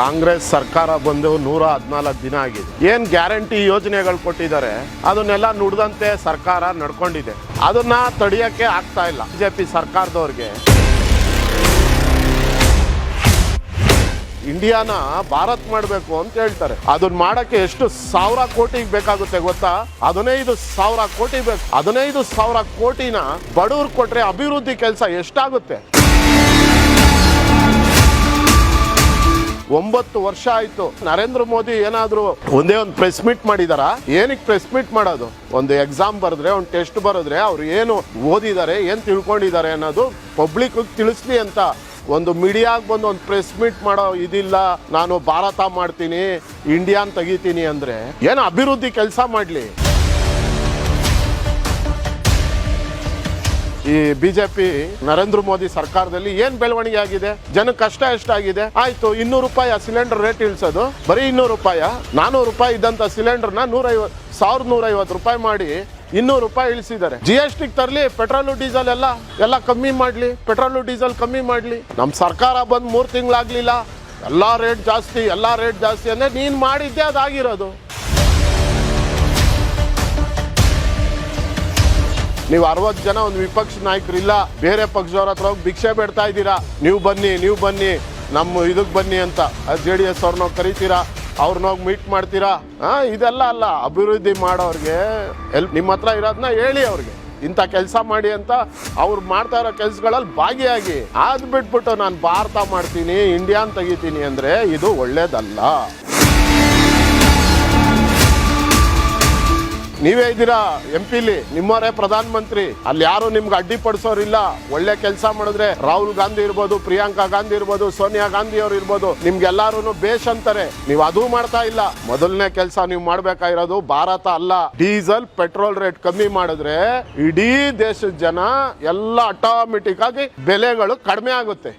ಕಾಂಗ್ರೆಸ್ ಸರ್ಕಾರ ಬಂದು ನೂರ ಹದಿನಾಲ್ಕು ದಿನ ಆಗಿದೆ. ಏನ್ ಗ್ಯಾರಂಟಿ ಯೋಜನೆಗಳು ಕೊಟ್ಟಿದ್ದಾರೆ, ಅದನ್ನೆಲ್ಲ ನುಡಿದಂತೆ ಸರ್ಕಾರ ನಡ್ಕೊಂಡಿದೆ. ಅದನ್ನ ತಡೆಯಕ್ಕೆ ಆಗ್ತಾ ಇಲ್ಲ. ಬಿಜೆಪಿ ಸರ್ಕಾರದವ್ರಿಗೆ. ಇಂಡಿಯಾನ ಭಾರತ್ ಮಾಡಬೇಕು ಅಂತ ಹೇಳ್ತಾರೆ. ಅದನ್ನ ಮಾಡಕ್ಕೆ ಎಷ್ಟು ಸಾವಿರ ಕೋಟಿ ಬೇಕಾಗುತ್ತೆ ಗೊತ್ತಾ? ಹದಿನೈದು ಸಾವಿರ ಕೋಟಿ ಬೇಕು. ಹದಿನೈದು ಸಾವಿರ ಕೋಟಿನ ಬಡವ್ರು ಕೊಟ್ರೆ ಅಭಿವೃದ್ಧಿ ಕೆಲಸ ಎಷ್ಟಾಗುತ್ತೆ? ಒಂಬತ್ತು ವರ್ಷ ಆಯ್ತು. ನರೇಂದ್ರ ಮೋದಿ ಏನಾದರೂ ಒಂದೇ ಒಂದು ಪ್ರೆಸ್ ಮೀಟ್ ಮಾಡಿದಾರ? ಏನಕ್ಕೆ ಪ್ರೆಸ್ ಮೀಟ್ ಮಾಡೋದು? ಒಂದು ಎಕ್ಸಾಮ್ ಬರೆದ್ರೆ, ಒಂದು ಟೆಸ್ಟ್ ಬರೆದ್ರೆ ಅವ್ರು ಏನು ಓದಿದ್ದಾರೆ, ಏನು ತಿಳ್ಕೊಂಡಿದ್ದಾರೆ ಅನ್ನೋದು ಪಬ್ಲಿಕ್ ತಿಳಿಸ್ಲಿ ಅಂತ ಒಂದು ಮೀಡಿಯಾಗೆ ಬಂದು ಒಂದು ಪ್ರೆಸ್ ಮೀಟ್ ಮಾಡೋ ಇದಿಲ್ಲ. ನಾನು ಭಾರತ ಮಾಡ್ತೀನಿ ಇಂಡಿಯಾನ್ ತೆಗಿತೀನಿ ಅಂದ್ರೆ ಏನು ಅಭಿವೃದ್ಧಿ ಕೆಲಸ ಮಾಡ್ಲಿ? ಈ ಬಿಜೆಪಿ ನರೇಂದ್ರ ಮೋದಿ ಸರ್ಕಾರದಲ್ಲಿ ಏನ್ ಬೆಳವಣಿಗೆ ಆಗಿದೆ ಜನಕ್ಕೆ ಕಷ್ಟ ಎಷ್ಟಾಗಿದೆ? ಆಯ್ತು, ಇನ್ನೂರು ರೂಪಾಯಿ ಸಿಲಿಂಡರ್ ರೇಟ್ ಇಳಿಸೋದು. ಬರೀ ಇನ್ನೂರು ರೂಪಾಯಿ, ನಾನೂರು ರೂಪಾಯಿ ಇದ್ದಂತ ಸಿಲಿಂಡರ್ನ ನೂರೈವತ್ತು ಸಾವಿರದ ನೂರೈವತ್ತು ರೂಪಾಯಿ ಮಾಡಿ ಇನ್ನೂರು ರೂಪಾಯಿ ಇಳಿಸಿದ್ದಾರೆ. ಜಿ ಎಸ್ ಟಿ ತರಲಿ ಪೆಟ್ರೋಲು ಡೀಸೆಲ್ ಎಲ್ಲ ಎಲ್ಲ ಕಮ್ಮಿ ಮಾಡ್ಲಿ ಪೆಟ್ರೋಲು ಡೀಸೆಲ್ ಕಮ್ಮಿ ಮಾಡ್ಲಿ. ನಮ್ಮ ಸರ್ಕಾರ ಬಂದು ಮೂರು ತಿಂಗಳಾಗ್ಲಿಲ್ಲ. ಎಲ್ಲಾ ರೇಟ್ ಜಾಸ್ತಿ, ಎಲ್ಲಾ ರೇಟ್ ಜಾಸ್ತಿ ಅಂದ್ರೆ ನೀನ್ ಮಾಡಿದ್ದೆ ಅದಾಗಿರೋದು. ನೀವು ಅರವತ್ತು ಜನ ಒಂದು ವಿಪಕ್ಷ ನಾಯಕರಿಲ್ಲ, ಬೇರೆ ಪಕ್ಷದವ್ರ ಹತ್ರ ಹೋಗಿ ಭಿಕ್ಷೆ ಬೇಡ್ತಾ ಇದ್ದೀರಾ? ನೀವು ಬನ್ನಿ ನೀವು ಬನ್ನಿ, ನಮ್ಮ ಇದಕ್ಕೆ ಬನ್ನಿ ಅಂತ ಜೆ ಡಿ ಎಸ್ ಅವ್ರನ್ನ ಕರಿತೀರಾ? ಅವ್ರನ್ನ ಹೋಗಿ ಮೀಟ್ ಮಾಡ್ತೀರಾ? ಹಾ ಇದೆಲ್ಲ ಅಲ್ಲ, ಅಭಿವೃದ್ಧಿ ಮಾಡೋರಿಗೆ ಎಲ್ ನಿಮ್ಮ ಹತ್ರ ಇರೋದನ್ನ ಹೇಳಿ ಅವ್ರಿಗೆ. ಇಂಥ ಕೆಲಸ ಮಾಡಿ ಅಂತ ಅವ್ರು ಮಾಡ್ತಾ ಇರೋ ಕೆಲಸಗಳಲ್ಲಿ ಭಾಗಿಯಾಗಿ. ಅದು ಬಿಟ್ಬಿಟ್ಟು ನಾನು ಭಾರತ ಮಾಡ್ತೀನಿ ಇಂಡಿಯಾನ್ ತೆಗಿತೀನಿ ಅಂದ್ರೆ ಇದು ಒಳ್ಳೇದಲ್ಲ. ನೀವೇ ಇದ್ದೀರಾ ಎಂ ಪಿಲಿ ನಿಮ್ಮವರೇ ಪ್ರಧಾನ ಮಂತ್ರಿ ಅಲ್ಲಿ ಯಾರು ನಿಮ್ಗೆ ಅಡ್ಡಿಪಡಿಸೋರಿಲ್ಲ. ಒಳ್ಳೆ ಕೆಲಸ ಮಾಡಿದ್ರೆ ರಾಹುಲ್ ಗಾಂಧಿ ಇರ್ಬೋದು, ಪ್ರಿಯಾಂಕಾ ಗಾಂಧಿ ಇರ್ಬೋದು, ಸೋನಿಯಾ ಗಾಂಧಿ ಅವ್ರು ಇರ್ಬೋದು ನಿಮ್ಗೆಲ್ಲಾರು ಬೇಷ್ ಅಂತಾರೆ. ನೀವು ಅದು ಮಾಡ್ತಾ ಇಲ್ಲ. ಮೊದಲನೇ ಕೆಲಸ ನೀವು ಮಾಡ್ಬೇಕಾಗಿರೋದು ಭಾರತ ಅಲ್ಲ. ಡೀಸೆಲ್, ಪೆಟ್ರೋಲ್ ರೇಟ್ ಕಮ್ಮಿ ಮಾಡಿದ್ರೆ ಇಡೀ ದೇಶದ ಜನ ಎಲ್ಲ ಆಟೋಮೆಟಿಕ್ ಆಗಿ ಬೆಲೆಗಳು ಕಡಿಮೆ ಆಗುತ್ತೆ.